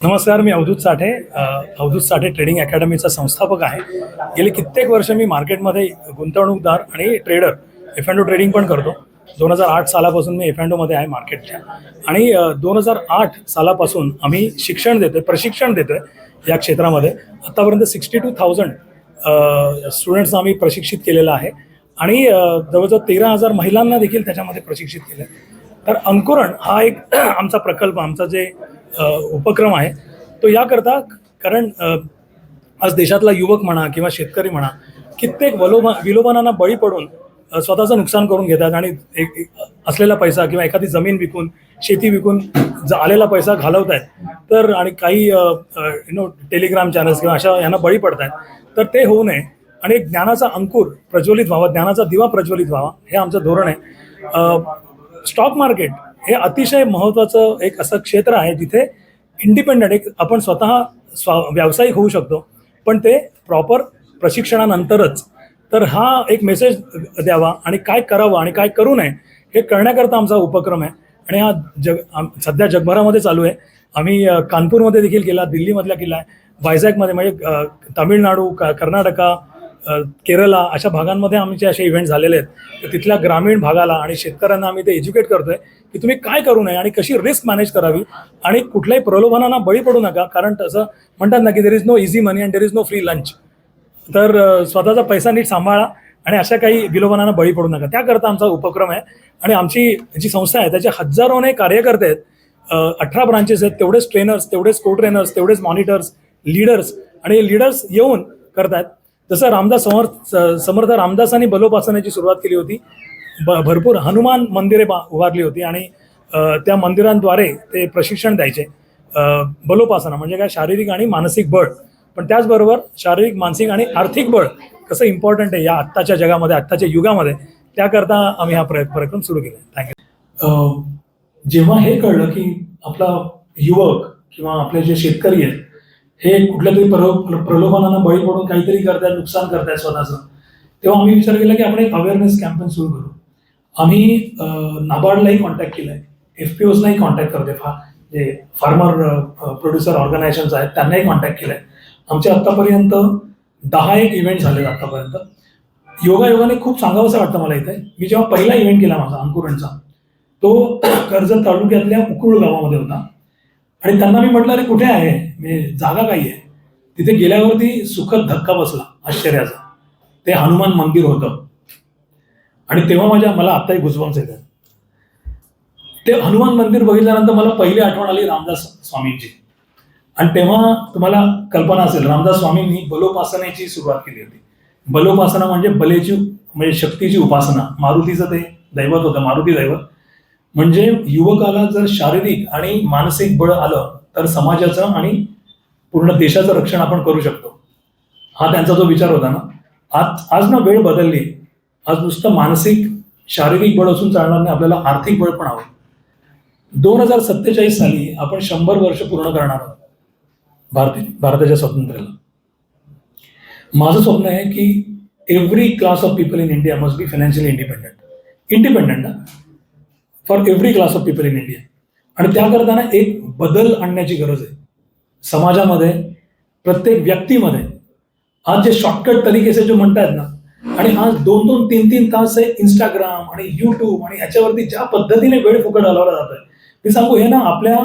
नमस्कार मी अवधूत साठे. अवधूत साठे ट्रेडिंग अकॅडमीचा संस्थापक आहे. गेली कित्येक वर्ष मी मार्केटमध्ये गुंतवणूकदार आणि ट्रेडर एफ अँड ट्रेडिंग पण करतो. दोन हजार आठ सालापासून मी एफ अँड ओमध्ये आहे मार्केटच्या. आणि दोन हजार आठ सालापासून आम्ही शिक्षण देतोय प्रशिक्षण देतोय या क्षेत्रामध्ये. आत्तापर्यंत सिक्स्टी टू थाउजंड स्टुडंट्सना आम्ही प्रशिक्षित केलेलं आहे. आणि जवळजवळ तेरा हजार महिलांना देखील त्याच्यामध्ये प्रशिक्षित केलं आहे तर अंकुरण हा एक आमचा प्रकल्प आमचा जे उपक्रम आहे. तो याकरता कारण आज देशातला युवक म्हणा किंवा शेतकरी म्हणा कित्येक वलोभा विलोभनांना बळी पडून स्वतःचं नुकसान करून घेतात आणि एक असलेला पैसा किंवा एखादी जमीन विकून शेती विकून ज आलेला पैसा घालवत आहेत तर आणि काही यु नो टेलिग्राम चॅनल्स किंवा अशा यांना बळी पडत आहेत तर ते होऊ नये आणि एक ज्ञानाचा अंकुर प्रज्वलित व्हावा ज्ञानाचा दिवा प्रज्वलित व्हावा हे आमचं धोरण आहे. स्टॉक मार्केट हे अतिशय महत्त्वाचं एक असं क्षेत्र आहे जिथे इंडिपेंडंट एक आपण स्वतः स्वा व्यावसायिक होऊ शकतो. पण ते प्रॉपर प्रशिक्षणानंतरच. तर हा एक मेसेज द्यावा आणि काय करावं आणि काय करू नये हे करण्याकरता आमचा उपक्रम आहे. आणि हा जग सध्या जगभरामध्ये चालू आहे. आम्ही कानपूरमध्ये देखील केला दिल्लीमधला किल्ला आहे. वायझॅगमध्ये म्हणजे तामिळनाडू क कर्नाटका केरला अशा भागांमध्ये आमचे असे इव्हेंट झालेले आहेत तर तिथल्या ग्रामीण भागाला आणि शेतकऱ्यांना आम्ही ते एज्युकेट करतोय की तुम्ही काय करू नये आणि कशी रिस्क मॅनेज करावी आणि कुठल्याही प्रलोभनांना बळी पडू नका कारण तसं म्हणतात ना की there is no easy money and there is no free lunch तर स्वतःचा पैसा नीट सांभाळा आणि अशा काही विलोभनांना बळी पडू नका. त्याकरता आमचा उपक्रम आहे आणि आमची जी संस्था आहे त्याचे हजारोने कार्यकर्ते आहेत. अठरा ब्रांचेस आहेत तेवढेच ट्रेनर्स तेवढेच को ट्रेनर्स तेवढेच मॉनिटर्स लीडर्स आणि लीडर्स येऊन करतात जसं रामदास समर्थ समर्थ रामदासांनी बलोपासनाची सुरुवात केली होती. ब भरपूर हनुमान मंदिरे बा उभारली होती आणि त्या मंदिरांद्वारे ते प्रशिक्षण द्यायचे. बलोपासना म्हणजे काय? शारीरिक आणि मानसिक बळ. पण त्याचबरोबर शारीरिक मानसिक आणि आर्थिक बळ कसं इम्पॉर्टंट आहे या आत्ताच्या जगामध्ये आत्ताच्या युगामध्ये? त्याकरता आम्ही हा प्रय कार्यक्रम सुरू केला. थँक्यू जेव्हा हे कळलं की आपला युवक किंवा आपले जे शेतकरी आहेत हे कुठल्या तरी प्रलो प्रलोभनानं बळी पडून काहीतरी करतात नुकसान करतायत स्वतःचं. तेव्हा आम्ही विचार केला की आपण एक अवेअरनेस कॅम्पेन सुरू करू. आम्ही नाबार्डलाही कॉन्टॅक्ट केलं आहे एफ पी ओजलाही कॉन्टॅक्ट करते फा जे फार्मर प्रोड्युसर ऑर्गनायझेशन्स आहेत त्यांनाही कॉन्टॅक्ट केलाय. आहे आमचे आत्तापर्यंत दहा एक इव्हेंट झाले आत्तापर्यंत. योगायोगाने खूप सांगावंसं वाटतं मला इथे. मी जेव्हा पहिला इव्हेंट केला माझा अंकुरणचा तो कर्जत तालुक्यातल्या उकुळ गावामध्ये होता. आणि त्यांना मी म्हटलं अरे कुठे आहे? मी जागा काही आहे. तिथे गेल्यावरती सुखद धक्का बसला आश्चर्याचा. ते हनुमान मंदिर होतं. आणि तेव्हा माझ्या मला आत्ताही गुजबम्स येतात. ते हनुमान मंदिर बघितल्यानंतर मला पहिली आठवण आली रामदास स्वामींची. आणि तेव्हा तुम्हाला कल्पना असेल रामदास स्वामींनी बलोपासनेची सुरुवात केली होती. बलोपासना म्हणजे बलेची म्हणजे शक्तीची उपासना. मारुतीचं ते दैवत होतं मारुती दैवत. म्हणजे युवकाला जर शारीरिक आणि मानसिक बळ आलं तर समाजाचं आणि पूर्ण देशाचं रक्षण आपण करू शकतो. हा त्यांचा जो विचार होता ना आज आज ना वेळ बदलली. आज नुसतं मानसिक शारीरिक बळ असून चालणार नाही आपल्याला आर्थिक बळ पण हवं. दोन हजार सत्तेचाळीस साली आपण शंभर वर्ष पूर्ण करणार आहोत. भारती भारताच्या स्वातंत्र्याला. माझं स्वप्न आहे की every class of people in India must be financially independent independent for every class of people in India. आणि त्याकरता ना एक बदल आणण्याची गरज आहे. समाजामध्ये प्रत्येक व्यक्तीमध्ये आज जे शॉर्टकट तरीकेचे जे म्हणतायत ना आणि आज दोन दोन तीन तीन तास हे इंस्टाग्राम आणि युट्यूब आणि ह्याच्यावरती ज्या पद्धतीने वेळ फुकट घालवला जातोय मी सांगू हे ना आपल्या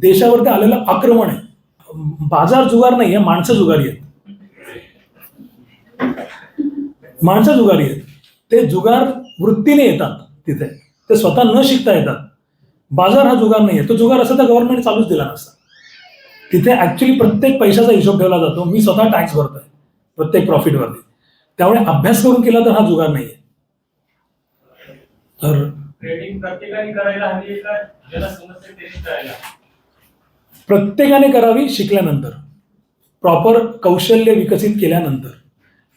देशावरती आलेलं आक्रमण आहे. बाजार जुगार नाही आहे माणसं जुगारी आहेत. माणसं जुगारी आहेत. ते जुगार वृत्तीने येतात तिथे. ते स्वतः न शिकता येतात. बाजार हा जुगार नाही आहे तो जुगार असं तर गव्हर्नमेंट चालूच दिला नसता. तिथे ऍक्च्युली प्रत्येक पैशाचा हिशोब ठेवला जातो. मी स्वतः टॅक्स भरतोय. प्रत्येक प्रॉफिटवरती त्यामुळे अभ्यास करून केला तर हा जुगार तर हवी आहे करायला प्रत्येकाने करावी शिकल्यानंतर. प्रॉपर कौशल्य विकसित केल्यानंतर.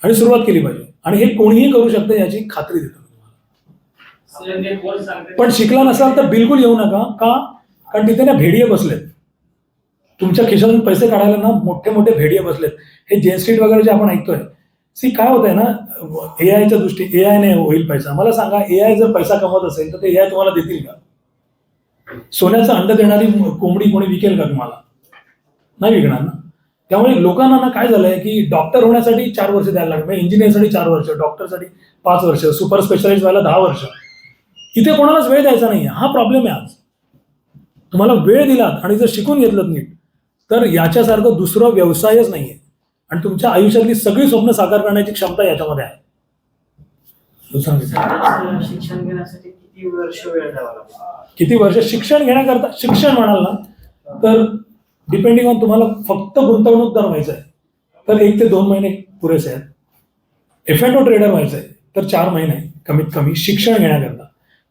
आणि सुरुवात केली पाहिजे. आणि हे कोणीही करू शकतं याची खात्री देतो मी तुम्हाला. आपल्याला जे कोर्स सांगते पण शिकला नसाल तर बिलकुल येऊ नका. का? कारण तिथे ना भेडिये बसलेत. तुमच्या खिशातून पैसे काढायला ना मोठे मोठे भेडिये बसलेत. हे जेन स्ट्रीट वगैरे जे आपण ऐकतोय सी काय होत आहे ना ए आयच्या दृष्टी ए आयने होईल पैसा. मला सांगा ए आय जर पैसा कमवत असेल तर ते ए आय तुम्हाला देतील का? सोन्याचं अंड देणारी कोंबडी कोणी विकेल का तुम्हाला? नाही विकणार ना. त्यामुळे लोकांना ना काय झालंय की डॉक्टर होण्यासाठी चार वर्ष द्यायला लागले. म्हणजे इंजिनिअरसाठी इंजिनियरसाठी चार वर्ष डॉक्टरसाठी पाच वर्ष सुपर स्पेशलाइज व्हायला दहा वर्ष. इथे कोणालाच वेळ द्यायचा नाही हा प्रॉब्लेम आहे आज. तुम्हाला वेळ दिलात आणि जर शिकून घेतलं नीट तर याच्यासारखं दुसरं व्यवसायच नाहीये. आणि तुमच्या आयुष्यातली सगळी स्वप्न साकार करण्याची क्षमता याच्यामध्ये आहे. शिक्षण घेण्यासाठी किती वर्ष वेळ किती वर्ष? शिक्षण घेण्याकरता शिक्षण म्हणाल ना तर डिपेंडिंग ऑन तुम्हाला फक्त गुंतवणूकदार व्हायचं आहे तर एक ते दोन महिने पुरेसे आहेत. एफ एन ओ ट्रेडर व्हायचं आहे तर चार महिने कमीत कमी शिक्षण घेण्याकरता.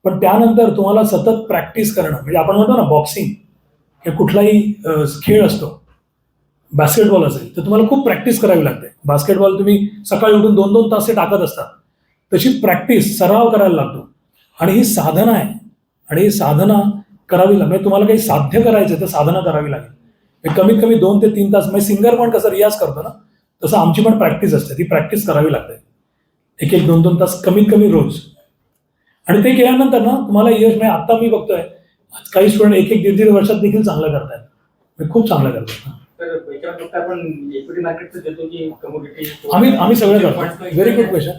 पण त्यानंतर तुम्हाला सतत प्रॅक्टिस करणं म्हणजे आपण म्हणतो ना बॉक्सिंग हे कुठलाही खेळ असतो बास्केटबॉल असेल तर तुम्हाला खूप प्रॅक्टिस करावी लागते. बास्केटबॉल तुम्ही सकाळी उठून दोन दोन तास ते टाकत असतात तशी प्रॅक्टिस सराव करायला लागतो. आणि ही साधना आहे. आणि ही साधना करावी लागेल म्हणजे तुम्हाला काही साध्य करायचं तर साधना करावी लागेल. म्हणजे कमीत कमी दोन ते तीन तास म्हणजे सिंगर पण कसं रियाज करतो ना तसं आमची पण प्रॅक्टिस असते. ती प्रॅक्टिस करावी लागते. एक एक दोन दोन तास कमीत कमी रोज. आणि ते केल्यानंतर ना तुम्हाला यश म्हणजे आता मी बघतोय आज काही स्टुडंट एक एक दीड दीड वर्षात देखील चांगलं करतायत. म्हणजे खूप चांगलं करतात. आम्ही- आम्ही सगळं करतो. Very good question.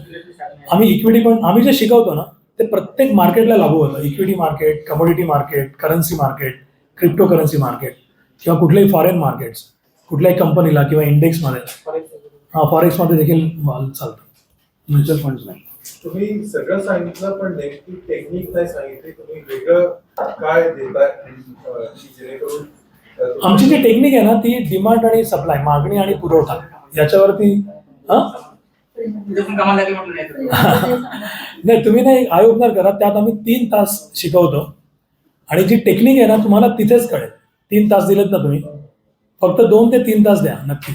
आम्ही इक्विटी पण आम्ही जे शिकवतो ना ते प्रत्येक मार्केटला लागू होतं. Equity market commodity market currency market crypto currency market किंवा कुठल्याही फॉरेन मार्केट्स कुठल्याही कंपनीला किंवा इंडेक्समध्ये हा फॉरेक्समध्ये देखील चालतो. म्युच्युअल फंड्स नाही. तुम्ही सगळं सांगितलं पण नेमकी टेक्निक नाही सांगितली. तुम्ही वेगळं काय देताय? जेणेकरून आमची जी टेक्निक आहे ना ती डिमांड आणि सप्लाय मागणी आणि पुरवठा. याच्यावरती हा? कमाल लागली म्हटलं नाही तुम्ही. नाही तुम्ही नाही आय ओपनर करा. त्यात आम्ही तीन तास शिकवतो. आणि जी टेक्निक आहे ना तुम्हाला तिथेच कळेल. तीन तास दिलेत ना तुम्ही. फक्त दोन ते तीन तास द्या नक्की.